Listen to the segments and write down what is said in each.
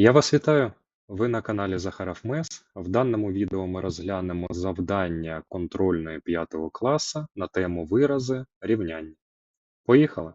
Я вас вітаю! Ви на каналі Захаров Мес. В даному відео ми розглянемо завдання контрольної 5 класу на тему вирази рівняння. Поїхали!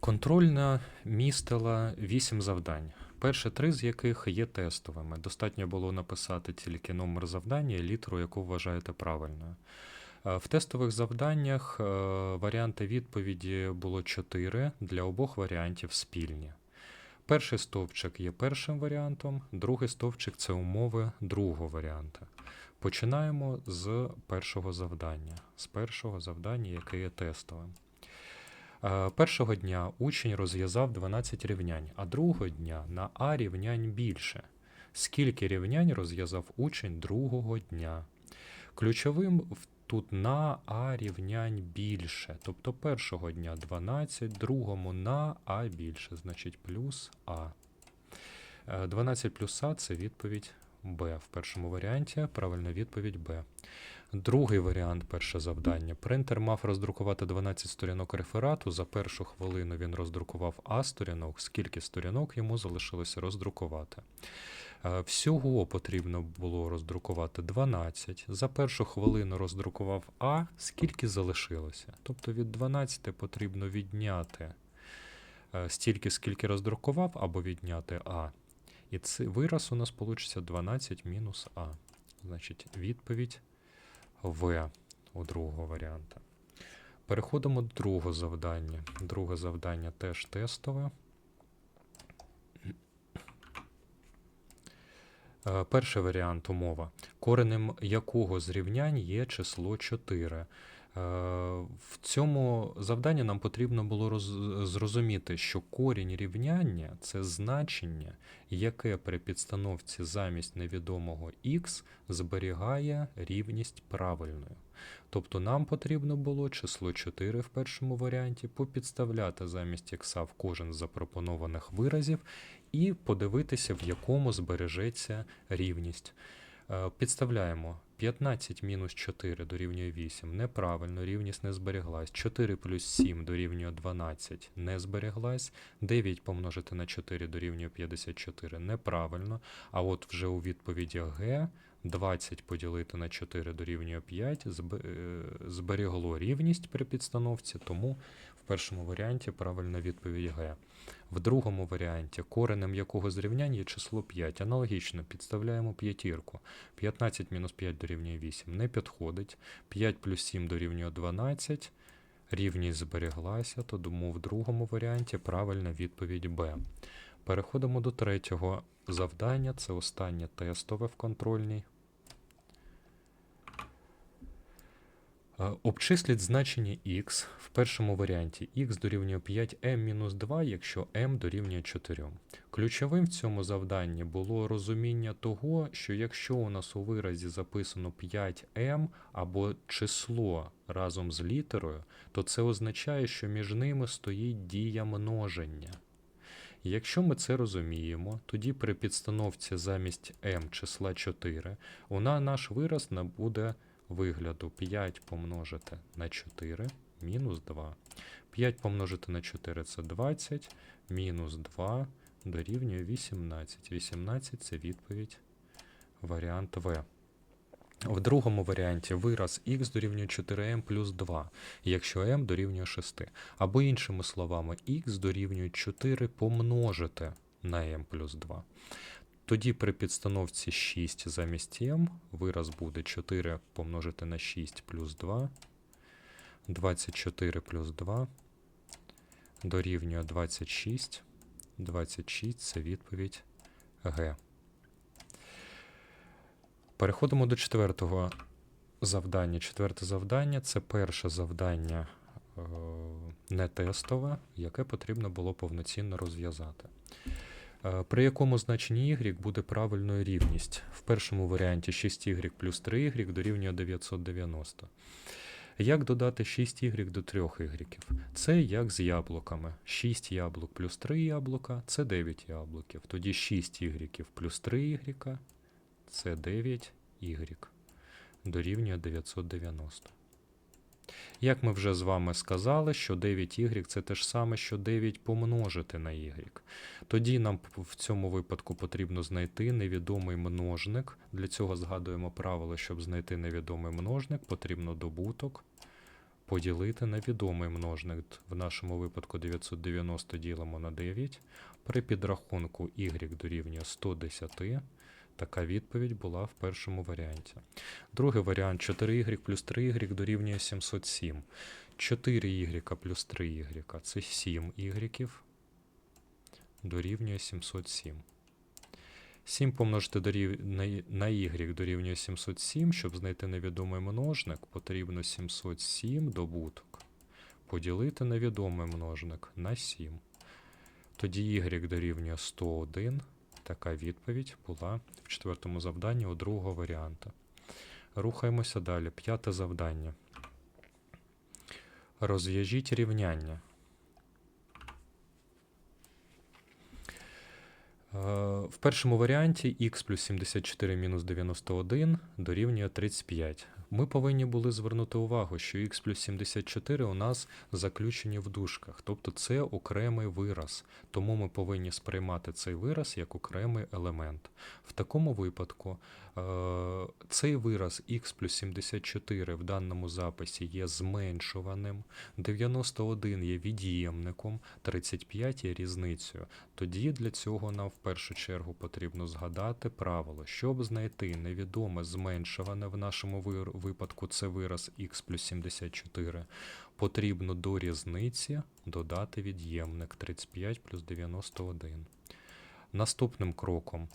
Контрольна містила 8 завдань, перші три з яких є тестовими. Достатньо було написати тільки номер завдання і літеру, яку вважаєте правильною. Е, В тестових завданнях е, варіанти відповіді було 4, для обох варіантів спільні. Перший стовпчик є першим варіантом, другий стовпчик це умови другого варіанта. Починаємо з першого завдання, з першого завдання, яке є тестовим. Е, Першого дня учень розв'язав 12 рівнянь, а другого дня на А рівнянь більше. Скільки рівнянь розв'язав учень другого дня? Ключовим в- тут на А рівнянь більше. Тобто першого дня 12, другому на А більше, значить плюс А. Е, 12 плюс А це відповідь Б. В першому варіанті правильна відповідь Б. Другий варіант, перше завдання. Принтер мав роздрукувати 12 сторінок реферату. За першу хвилину він роздрукував А сторінок. Скільки сторінок йому залишилося роздрукувати? Е, Всього потрібно було роздрукувати 12. За першу хвилину роздрукував А, скільки залишилося. Тобто від 12 потрібно відняти е, стільки, скільки роздрукував, або відняти А. І цей вираз у нас вийде 12 мінус А. Значить, відповідь В у другого варіанта. Переходимо до другого завдання. Друге завдання теж тестове. Е, Перший варіант умова, коренем якого з рівнянь є число 4. Е, В цьому завданні нам потрібно було роз- зрозуміти, що корінь рівняння це значення, яке при підстановці замість невідомого х зберігає рівність правильною. Тобто нам потрібно було число 4 в першому варіанті попідставляти замість х в кожен з запропонованих виразів і подивитися, в якому збережеться рівність. Е, Підставляємо 15 мінус 4 дорівнює 8. Неправильно, рівність не збереглась. 4 плюс 7 дорівнює 12. Не збереглась. 9 помножити на 4 дорівнює 54. Неправильно. А от вже у відповіді Г 20 поділити на 4 дорівнює 5 зб- е, зберегло рівність при підстановці, тому в першому варіанті правильна відповідь Г. В другому варіанті коренем якого з рівнянь є число 5. Аналогічно підставляємо п'ятірку. 15 мінус 5 дорівнює 8. Не підходить. 5 плюс 7 дорівнює 12. Рівність збереглася, тому в другому варіанті правильна відповідь Б. Переходимо до третього завдання. Це останнє тестове в контрольній. Обчисліть значення x в першому варіанті x дорівнює 5m-2, якщо m дорівнює 4. Ключовим в цьому завданні було розуміння того, що якщо у нас у виразі записано 5m або число разом з літерою, то це означає, що між ними стоїть дія множення. Якщо ми це розуміємо, тоді при підстановці замість m числа 4 у на- наш вираз набуде вигляду 5 помножити на 4 мінус 2. 5 помножити на 4 це 20, мінус 2 дорівнює 18. 18 це відповідь варіант В. В другому варіанті вираз х дорівнює 4m плюс 2, якщо m дорівнює 6. Або іншими словами, х дорівнює 4 помножити на m плюс 2. Тоді при підстановці 6 замість m вираз буде 4 помножити на 6 плюс 2, 24 плюс 2 дорівнює 26. 26 це відповідь Г. Переходимо до четвертого завдання. Четверте завдання це перше завдання е, не тестове, яке потрібно було повноцінно розв'язати. Е, При якому значенні y буде правильною рівність? В першому варіанті 6y плюс 3y дорівнює 990. Як додати 6y до 3y? Це як з яблуками. 6 яблук плюс 3 яблука це 9 яблуків. Тоді 6y плюс 3y це 9y дорівнює 990. Як ми вже з вами сказали, що 9y це те ж саме, що 9 помножити на y. Тоді нам в цьому випадку потрібно знайти невідомий множник. Для цього згадуємо правило, щоб знайти невідомий множник, потрібно добуток поділити на відомий множник. В нашому випадку 990 ділимо на 9. При підрахунку y дорівнює 110. Така відповідь була в першому варіанті. Другий варіант 4y плюс 3y дорівнює 707. 4y плюс 3y це 7y дорівнює 707. 7 помножити на, y- дорівнює 707. Щоб знайти невідомий множник, потрібно 707 добуток поділити на відомий множник на 7. Тоді y дорівнює 101. Така відповідь була в четвертому завданні у другого варіанта. Рухаємося далі. П'яте завдання. Розв'яжіть рівняння. Е, В першому варіанті х плюс 74 мінус 91 дорівнює 35. Ми повинні були звернути увагу, що х плюс 74 у нас заключені в дужках, тобто це окремий вираз, тому ми повинні сприймати цей вираз як окремий елемент. В такому випадку е, цей вираз х плюс 74 в даному записі є зменшуваним, 91 є від'ємником, 35 є різницею. Тоді для цього нам в першу чергу потрібно згадати правило, щоб знайти невідоме зменшуване в нашому вир- випадку це вираз х плюс 74, потрібно до різниці додати від'ємник 35 плюс 91. Наступним кроком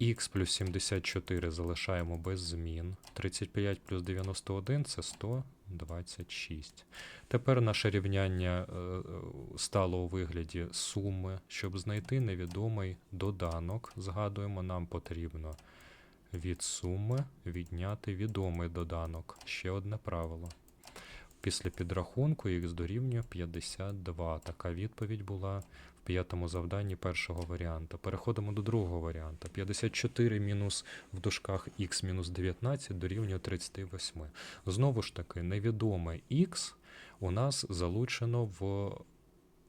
х плюс 74 залишаємо без змін. 35 плюс 91 це 126. Тепер наше рівняння е, стало у вигляді суми. Щоб знайти невідомий доданок, згадуємо, нам потрібно від суми відняти відомий доданок. Ще одне правило. Після підрахунку х дорівнює 52. Така відповідь була в п'ятому завданні першого варіанта. Переходимо до другого варіанта. 54 мінус в дужках х мінус 19 дорівнює 38. Знову ж таки, невідоме х у нас залучено в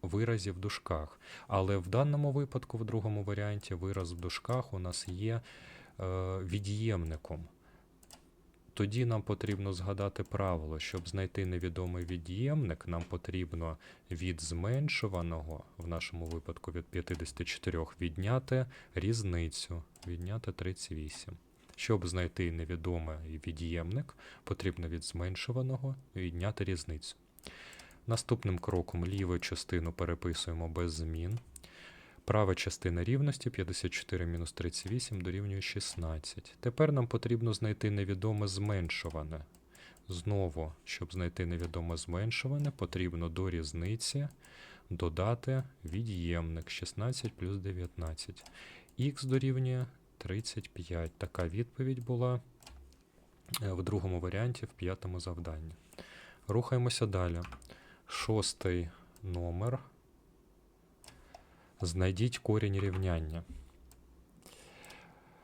виразі в дужках. Але в даному випадку, в другому варіанті, вираз в дужках у нас є від'ємником. Тоді нам потрібно згадати правило, щоб знайти невідомий від'ємник, нам потрібно від зменшуваного, в нашому випадку від 54, відняти різницю, відняти 38. Щоб знайти невідомий від'ємник, потрібно від зменшуваного відняти різницю. Наступним кроком ліву частину переписуємо без змін. Права частина рівності 54 мінус 38 дорівнює 16. Тепер нам потрібно знайти невідоме зменшуване. Знову, щоб знайти невідоме зменшуване, потрібно до різниці додати від'ємник 16 плюс 19. Х дорівнює 35. Така відповідь була е, в другому варіанті в п'ятому завданні. Рухаємося далі. Шостий номер. Знайдіть корінь рівняння.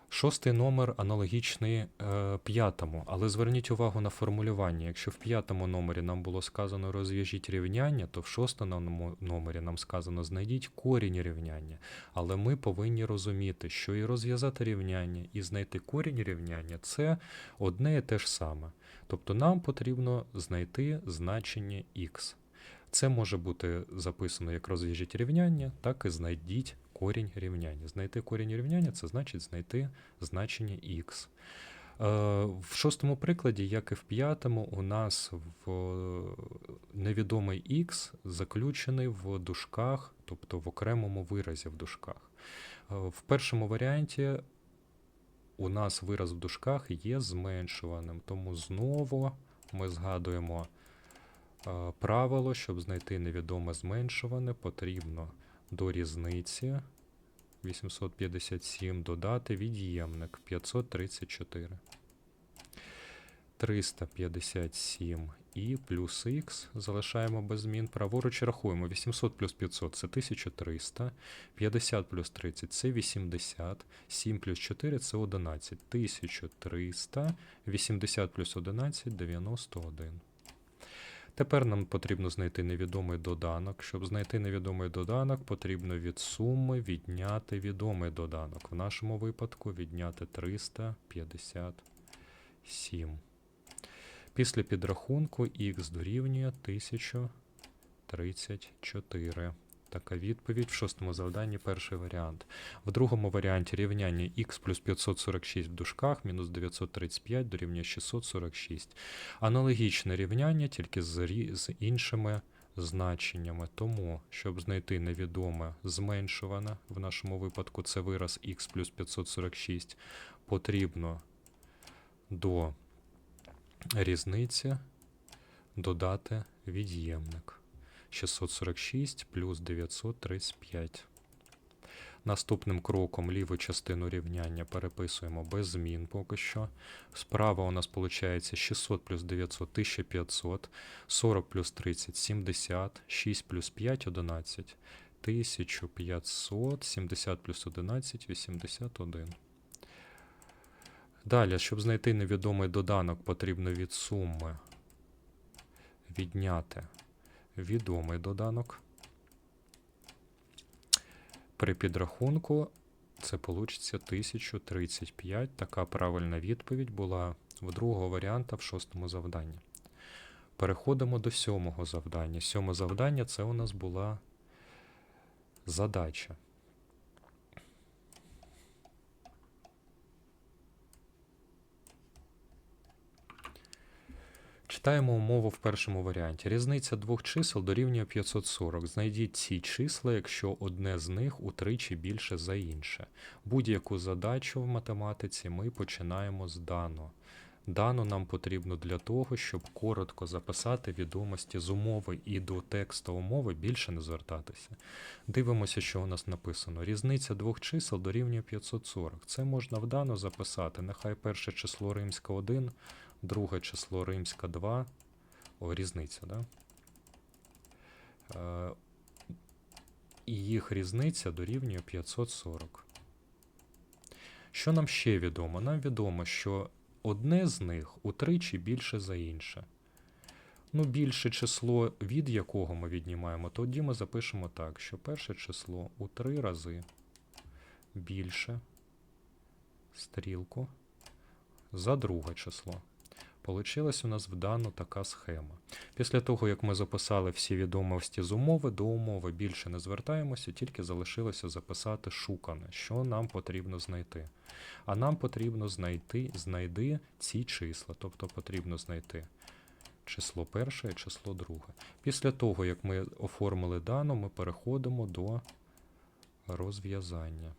Шостий номер аналогічний е, п'ятому, але зверніть увагу на формулювання. Якщо в п'ятому номері нам було сказано розв'яжіть рівняння, то в шостому номері нам сказано знайдіть корінь рівняння. Але ми повинні розуміти, що і розв'язати рівняння, і знайти корінь рівняння це одне і те ж саме. Тобто нам потрібно знайти значення х. Це може бути записано як розв'яжіть рівняння, так і знайдіть корінь рівняння. Знайти корінь рівняння це значить знайти значення х. Е, В шостому прикладі, як і в п'ятому, у нас в невідомий х заключений в дужках, тобто в окремому виразі в дужках. Е, В першому варіанті у нас вираз в дужках є зменшуваним, тому знову ми згадуємо е, правило, щоб знайти невідоме зменшуване, потрібно до різниці 857 додати від'ємник 534. 357 і плюс х залишаємо без змін. Праворуч рахуємо. 800 плюс 500 це 1300, 50 плюс 30 це 80, 7 плюс 4 це 11. 1300, 80 плюс 11 91. Тепер нам потрібно знайти невідомий доданок. Щоб знайти невідомий доданок, потрібно від суми відняти відомий доданок. В нашому випадку відняти 357. Після підрахунку х дорівнює 1034. Така відповідь в шостому завданні перший варіант. В другому варіанті рівняння х плюс 546 в дужках мінус 935 дорівнює 646. Аналогічне рівняння, тільки з, з іншими значеннями. Тому, щоб знайти невідоме зменшуване, в нашому випадку це вираз х плюс 546, потрібно до різниці додати від'ємник. 646 плюс 935. Наступним кроком ліву частину рівняння переписуємо без змін поки що. Справа у нас виходить 600 плюс 900 1500, 40 плюс 30 70, 6 плюс 5 11, 1500, 70 плюс 11 81. Далі, щоб знайти невідомий доданок, потрібно від суми відняти відомий доданок. При підрахунку це вийде 1035. Така правильна відповідь була в другого варіанта в шостому завданні. Переходимо до сьомого завдання. Сьоме завдання це у нас була задача. Читаємо умову в першому варіанті. Різниця двох чисел дорівнює 540. Знайдіть ці числа, якщо одне з них утричі більше за інше. Будь-яку задачу в математиці ми починаємо з дано. Дано нам потрібно для того, щоб коротко записати відомості з умови і до тексту умови більше не звертатися. Дивимося, що у нас написано. Різниця двох чисел дорівнює 540. Це можна вдано записати. Нехай перше число римська 1, друге число римська 2. О, різниця, да? Е, і їх різниця дорівнює 540. Що нам ще відомо? Нам відомо, що одне з них утричі більше за інше. Ну, більше число, від якого ми віднімаємо, тоді ми запишемо так, що перше число у три рази більше стрілку за друге число. Получилась у нас вдано така схема. Після того, як ми записали всі відомості з умови, до умови більше не звертаємося, тільки залишилося записати шукане, що нам потрібно знайти. А нам потрібно знайти, знайди ці числа, тобто потрібно знайти число перше і число друге. Після того, як ми оформили дано, ми переходимо до розв'язання.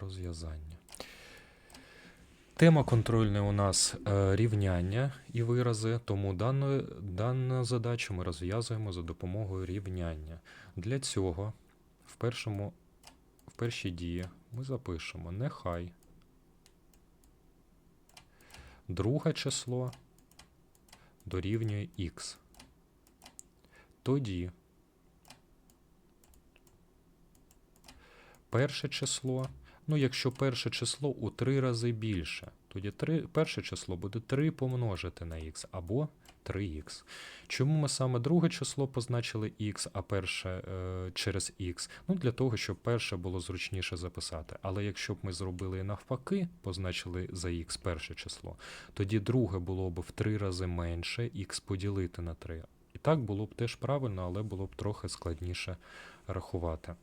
Розв'язання. Тема контрольної у нас е, рівняння і вирази, тому дану, дану задачу ми розв'язуємо за допомогою рівняння. Для цього в, першому, в першій дії ми запишемо нехай друге число дорівнює х. Тоді перше число. Ну, якщо перше число у три рази більше, тоді 3, перше число буде 3 помножити на х або 3х. Чому ми саме друге число позначили х, а перше е, через х? Ну, для того, щоб перше було зручніше записати. Але якщо б ми зробили навпаки, позначили за х перше число, тоді друге було б в 3 рази менше х поділити на 3. І так було б теж правильно, але було б трохи складніше рахувати.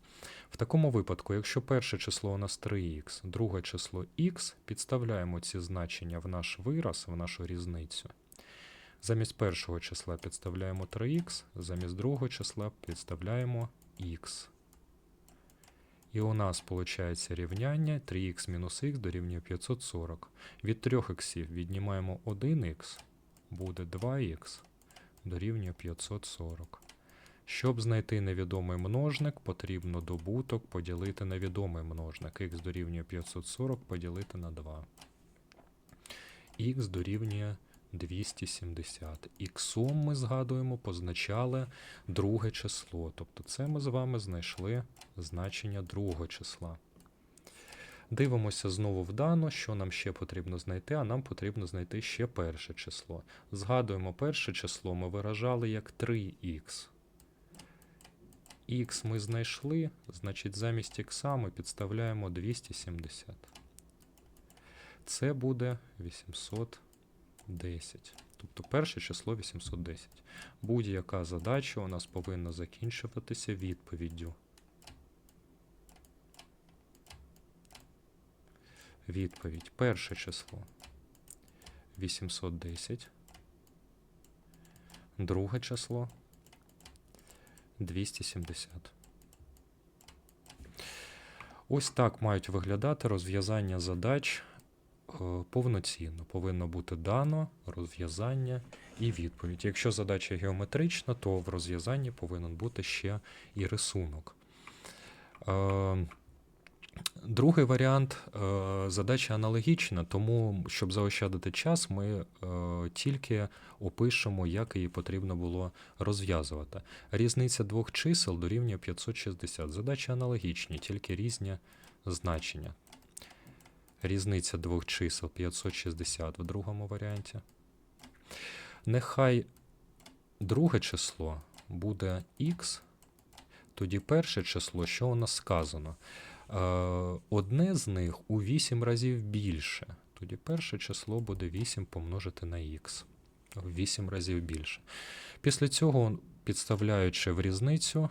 В такому випадку, якщо перше число у нас 3х, друге число х, підставляємо ці значення в наш вираз, в нашу різницю. Замість першого числа підставляємо 3х, замість другого числа підставляємо х. І у нас виходить рівняння 3х мінус х дорівнює 540. Від 3х віднімаємо 1х, буде 2х дорівнює 540. Щоб знайти невідомий множник, потрібно добуток поділити на відомий множник. х дорівнює 540 поділити на 2. х дорівнює 270. Іксом ми згадуємо, позначали друге число. Тобто це ми з вами знайшли значення другого числа. Дивимося знову в дано, що нам ще потрібно знайти, а нам потрібно знайти ще перше число. Згадуємо, перше число ми виражали як 3х. Х ми знайшли, значить замість х ми підставляємо 270. Це буде 810. Тобто перше число 810. Будь-яка задача у нас повинна закінчуватися відповіддю. Відповідь. Перше число 810. Друге число 270. Ось так мають виглядати розв'язання задач е, повноцінно. Повинно бути дано розв'язання і відповідь. Якщо задача геометрична, то в розв'язанні повинен бути ще і рисунок. Другий варіант е, задача аналогічна, тому, щоб заощадити час, ми е, тільки опишемо, як її потрібно було розв'язувати. Різниця двох чисел дорівнює 560. Задачі аналогічні, тільки різні значення. Різниця двох чисел 560 в другому варіанті. Нехай друге число буде х, тоді перше число, що у нас сказано? Е, Одне з них у 8 разів більше. Тоді перше число буде 8 помножити на х. В 8 разів більше. Після цього, підставляючи в різницю,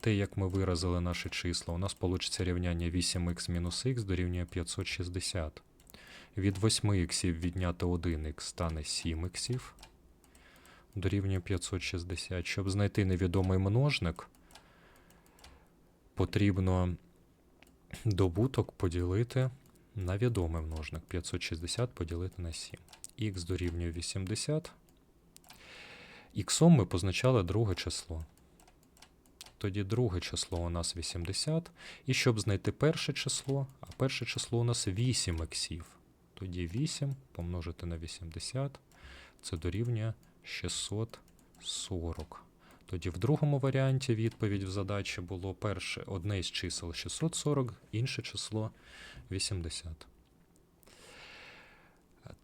те, як ми виразили наші числа, у нас вийде рівняння 8х мінус х дорівнює 560. Від 8 х відняти 1х стане 7 х дорівнює 560. Щоб знайти невідомий множник, потрібно добуток поділити на відомий множник. 560 поділити на 7. Х дорівнює 80. Іксом ми позначали друге число. Тоді друге число у нас 80. І щоб знайти перше число, а перше число у нас 8 іксів. Тоді 8 помножити на 80, це дорівнює 640. Тоді в другому варіанті відповідь в задачі було перше одне із чисел 640, інше число 80.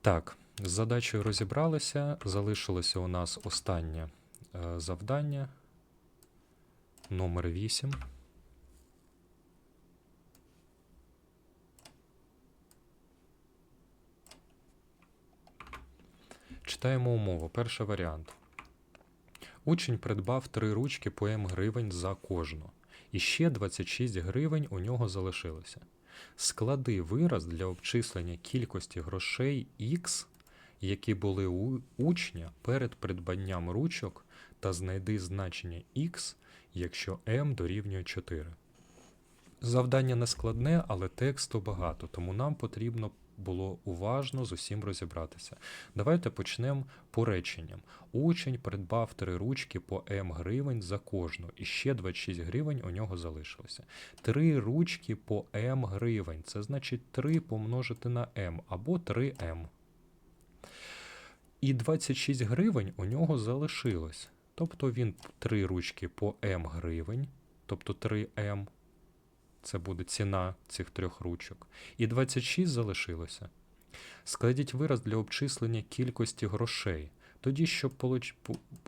Так, з задачею розібралися. Залишилося у нас останнє е, завдання. Номер 8. Читаємо умову. Перший варіант. Учень придбав три ручки по М гривень за кожну. І ще 26 гривень у нього залишилося. Склади вираз для обчислення кількості грошей X, які були у учня перед придбанням ручок, та знайди значення X, якщо m дорівнює 4. Завдання не складне, але тексту багато, тому нам потрібно було уважно з усім розібратися. Давайте почнемо по реченням. Учень придбав три ручки по М гривень за кожну, і ще 26 гривень у нього залишилося. Три ручки по М гривень. Це значить 3 помножити на М або 3М. І 26 гривень у нього залишилось. Тобто він три ручки по М гривень, тобто 3М. Це буде ціна цих трьох ручок. І 26 залишилося. Складіть вираз для обчислення кількості грошей. Тоді, щоб получ...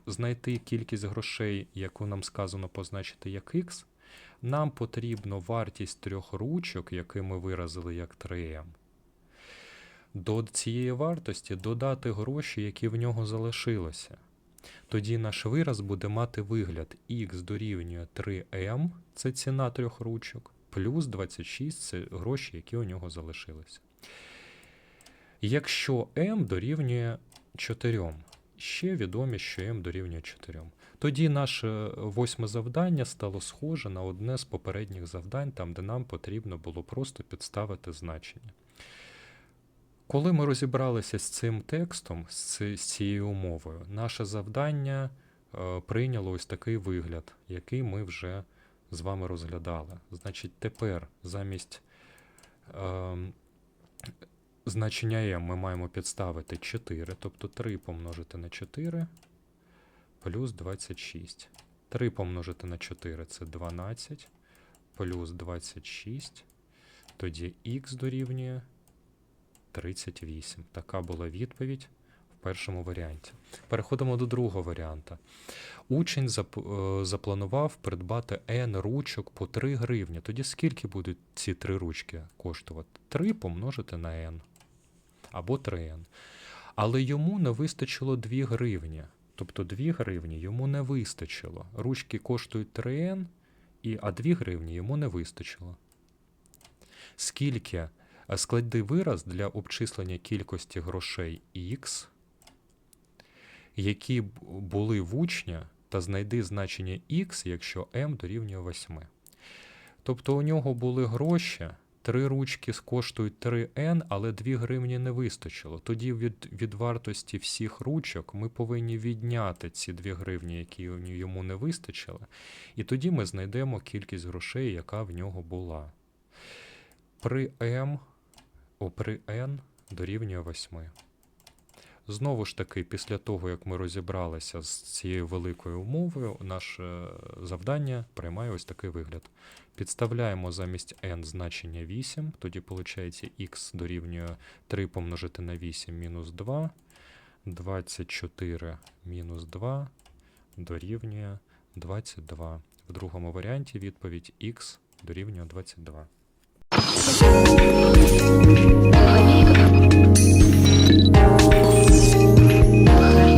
знайти кількість грошей, яку нам сказано позначити як X, нам потрібно вартість трьох ручок, які ми виразили як 3M. До цієї вартості додати гроші, які в нього залишилося. Тоді наш вираз буде мати вигляд x дорівнює 3m, це ціна трьох ручок, плюс 26 це гроші, які у нього залишилися. Якщо m дорівнює 4, ще відомі, що m дорівнює 4. Тоді наше восьме завдання стало схоже на одне з попередніх завдань, там, де нам потрібно було просто підставити значення. Коли ми розібралися з цим текстом, з цією умовою, наше завдання е, прийняло ось такий вигляд, який ми вже з вами розглядали. Значить, тепер замість е, значення m ми маємо підставити 4, тобто 3 помножити на 4 плюс 26. 3 помножити на 4 це 12, плюс 26 Тоді х дорівнює 38. Така була відповідь першому варіанті. Переходимо до другого варіанта. Учень е, запланував придбати N ручок по 3 гривні. Тоді скільки будуть ці три ручки коштувати? 3 помножити на N або 3N. Але йому не вистачило 2 гривні. Тобто 2 гривні йому не вистачило. Ручки коштують 3N, і, а 2 гривні йому не вистачило. Скільки е, склади вираз для обчислення кількості грошей X, які були в учня, та знайди значення X, якщо m дорівнює 8. Тобто у нього були гроші, три ручки коштують 3n, але 2 гривні не вистачило. Тоді від, від вартості всіх ручок ми повинні відняти ці 2 гривні, які йому не вистачило, і тоді ми знайдемо кількість грошей, яка в нього була. При m, о, при n дорівнює 8. Знову ж таки, після того, як ми розібралися з цією великою умовою, наше завдання приймає ось такий вигляд. Підставляємо замість n значення 8, тоді виходить x дорівнює 3 помножити на 8 мінус 2, 24 мінус 2 дорівнює 22. В другому варіанті відповідь x дорівнює 22.